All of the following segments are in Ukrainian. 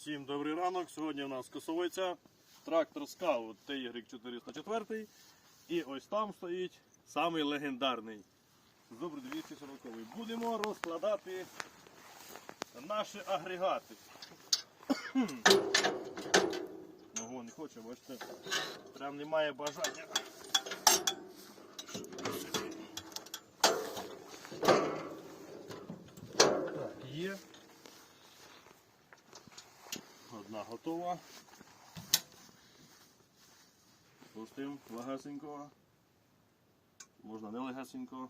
Всім добрий ранок. Сьогодні у нас косовиця, трактор Scout TY404. І ось там стоїть самий легендарний. Добре 240. Будемо розкладати наші агрегати. Ого, не хоче, бачите, прям немає бажання. Так, є. Одна готова. Пустим легесенько. Можна не легесенько.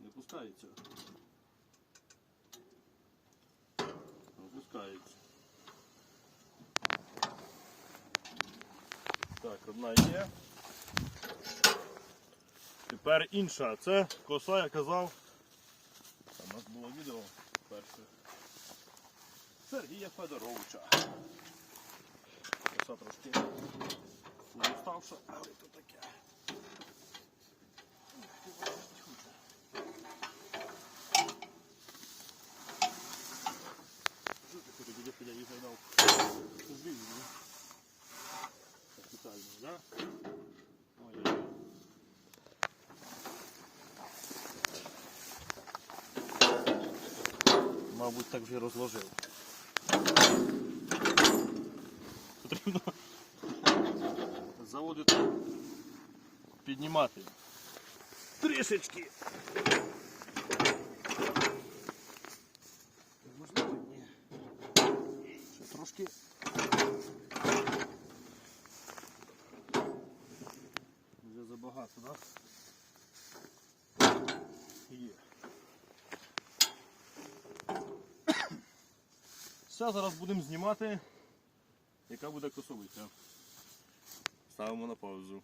Не пускається. Опускається. Так, одна є. Тепер інша. Це коса, я казав. Там у нас було відео перше. Сергія Федоровича. Коса трошки не уставша, але то таке. Я їх загнав? Звільнено. Спеціально, да? Мабуть, так вже розложив. Потрібно заводити, піднімати. Трішечки. Можливо, ні. Ще трошки. Вже забагато, так? Да? Є. Все, зараз будемо знімати, яка буде косовиця. Ставимо на паузу.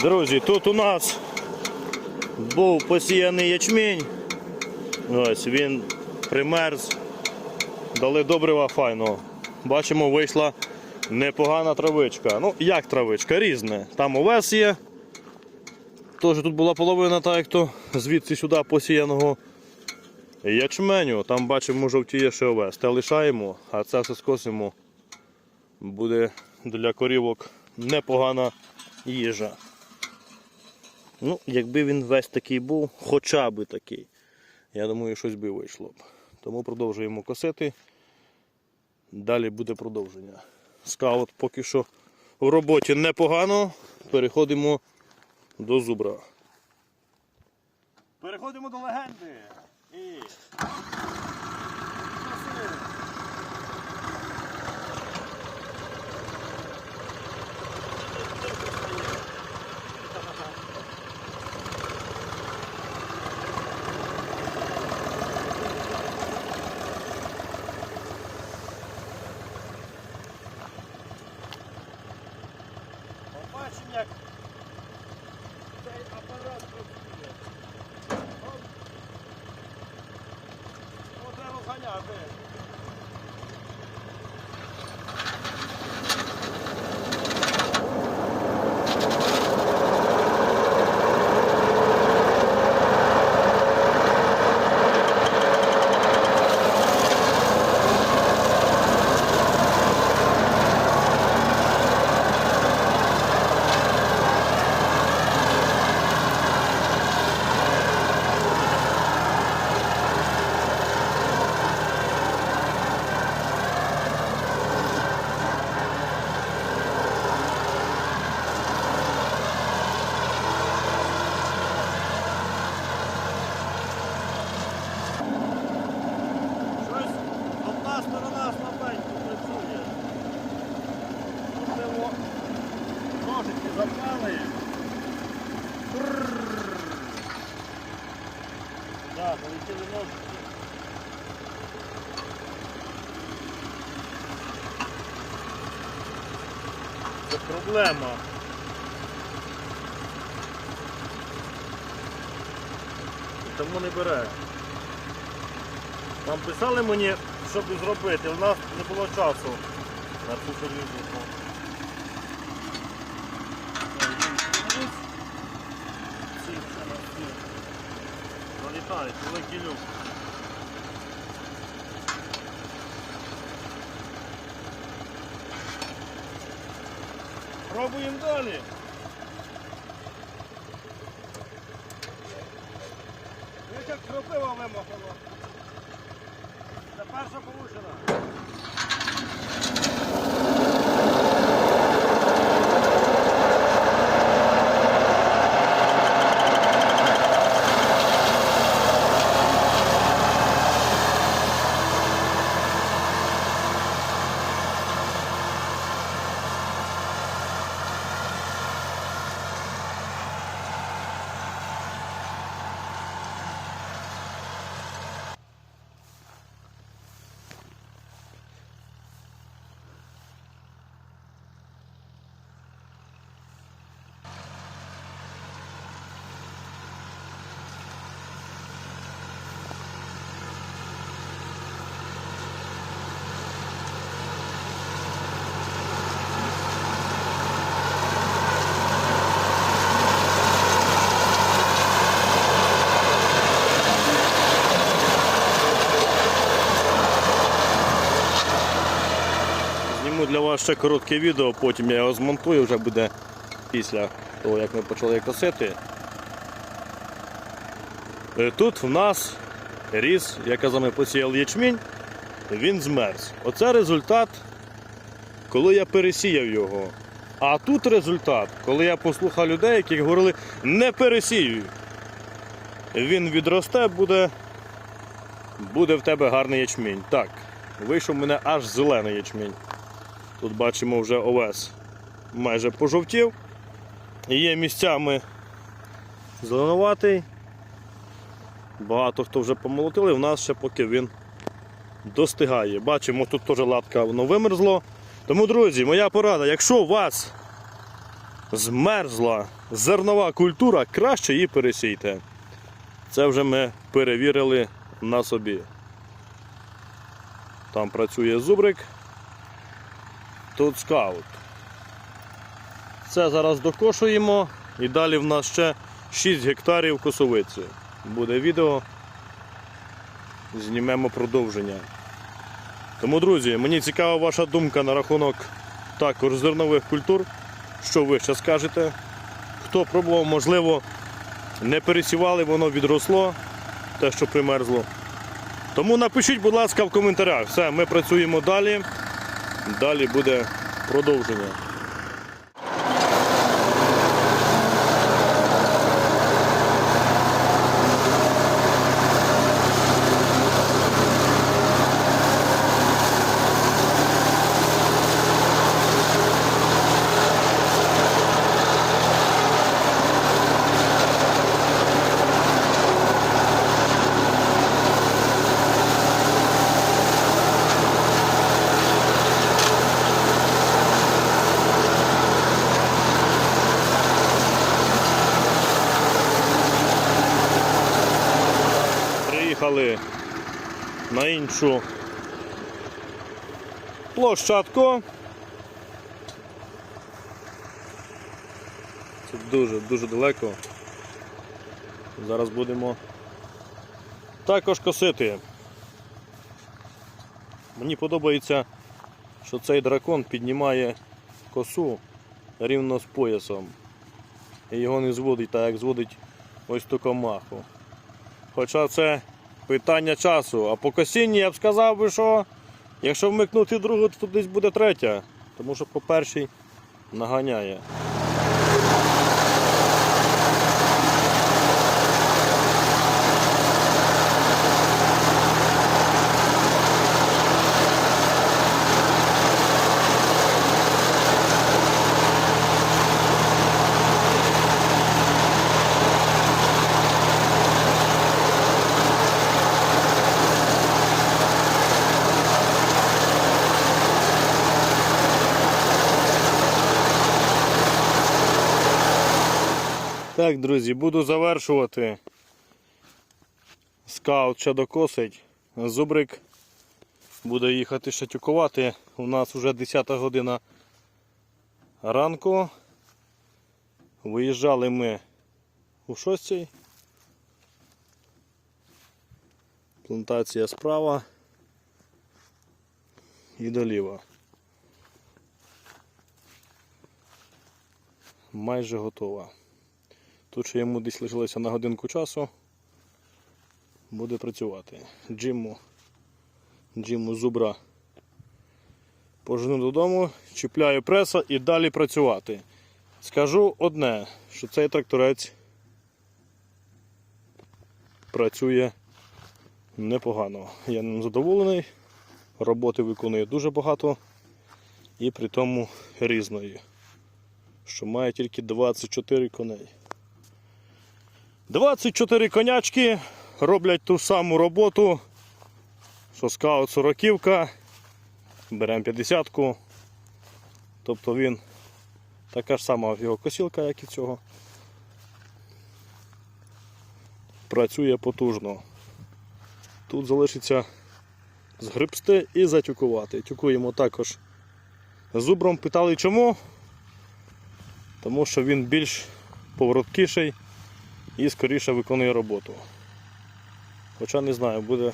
Друзі, тут у нас був посіяний ячмінь. Ось він примерз. Дали добрива файного. Бачимо, вийшла непогана травичка. Ну, як травичка, різне. Там овес є. Теж тут була половина, так як то звідси сюди посіяного ячменю. Там бачимо, жовтіє ще овес. Те лишаємо, а це все скосимо. Буде для корівок непогана їжа. Ну, якби він весь такий був, хоча би такий, я думаю, щось би вийшло б. Тому продовжуємо косити. Далі буде продовження. Скаут поки що в роботі непогано. Переходимо до зубра. Переходимо до легенди. І... бачимо, як цей апарат працює. От. Оце розганяти. Щось одна сторона слабенько працює. Можливо, ножики запали. Так, полетіли ножики. Це проблема. Тому не бере. Нам писали мені, щоб зробити, у нас не було часу на цю перевірку. Ці все на всі. Залітають, великий люк. Пробуємо далі. Ви як кропива вимахала. Це перша получена. Зніму для вас ще коротке відео, потім я його змонтую, вже буде після того, як ми почали косити. Е, Тут в нас ріс, я казав, ми посіяли ячмінь, він змерз. Оце результат, коли я пересіяв його. А тут результат, коли я послухав людей, які говорили, не пересіюй. Він відросте, буде, буде в тебе гарний ячмінь. Так, вийшов мене аж зелений ячмінь. Тут бачимо вже овес майже пожовтів. Є місцями зеленуватий. Багато хто вже помолотили, в нас ще поки він достигає. Бачимо, тут теж латка воно вимерзло. Тому, друзі, моя порада, якщо у вас змерзла зернова культура, краще її пересійте. Це вже ми перевірили на собі. Там працює зубрик. Тут скаут. Це зараз докошуємо і далі в нас ще 6 гектарів косовиці. Буде відео. Знімемо продовження. Тому, друзі, мені цікава ваша думка на рахунок також зернових культур. Що ви ще скажете? Хто пробував, можливо, не пересівали, воно відросло, те, що примерзло. Тому напишіть, будь ласка, в коментарях. Все, ми працюємо далі. Далі буде продовження. Іншу площадку. Це дуже дуже далеко. Зараз будемо також косити. Мені подобається, що цей дракон піднімає косу рівно з поясом. І його не зводить так, як зводить ось ту комаху. Хоча це питання часу. А по косінні я б сказав би, що якщо вмикнути другу, то десь буде третя. Тому що по першій наганяє. Так, друзі, буду завершувати. Скаут ще докосить. Зубрик буде їхати ще тюкувати. У нас вже 10 година ранку. Виїжджали ми у 6. Плантація справа і доліва. Майже готова. Тут ще йому десь лишилося на годинку часу. Буде працювати. Джиму, Джиму зубра пожену додому, чіпляю преса і далі працювати. Скажу одне, що цей тракторець працює непогано. Я ним задоволений, роботи виконує дуже багато і при тому різної, що має тільки 24 коней. 24 конячки роблять ту саму роботу, що скаут 40 беремо 50-ку. Тобто він така ж сама його косілка, як і цього. Працює потужно. Тут залишиться згребсти і затюкувати. Тюкуємо також зубром. Питали чому? Тому що він більш повороткіший і скоріше виконує роботу. Хоча не знаю, буде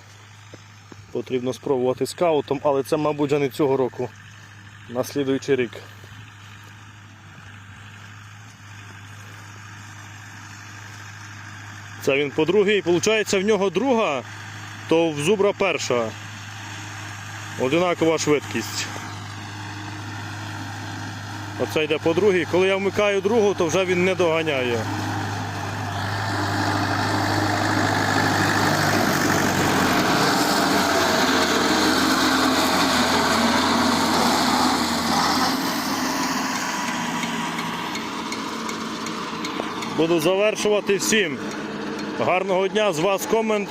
потрібно спробувати скаутом, але це, мабуть, вже не цього року, на слідуючий рік. Це він по другій, виходить, в нього друга, то в зубра перша. Одинакова швидкість. Оце йде по другій. Коли я вмикаю другу, то вже він не доганяє. Буду завершувати всім. Гарного дня, з вас комент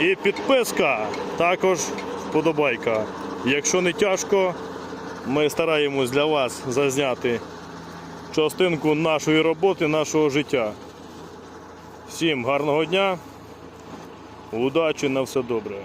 і підписка, також вподобайка. Якщо не тяжко, ми стараємось для вас зазняти частинку нашої роботи, нашого життя. Всім гарного дня, удачі на все добре.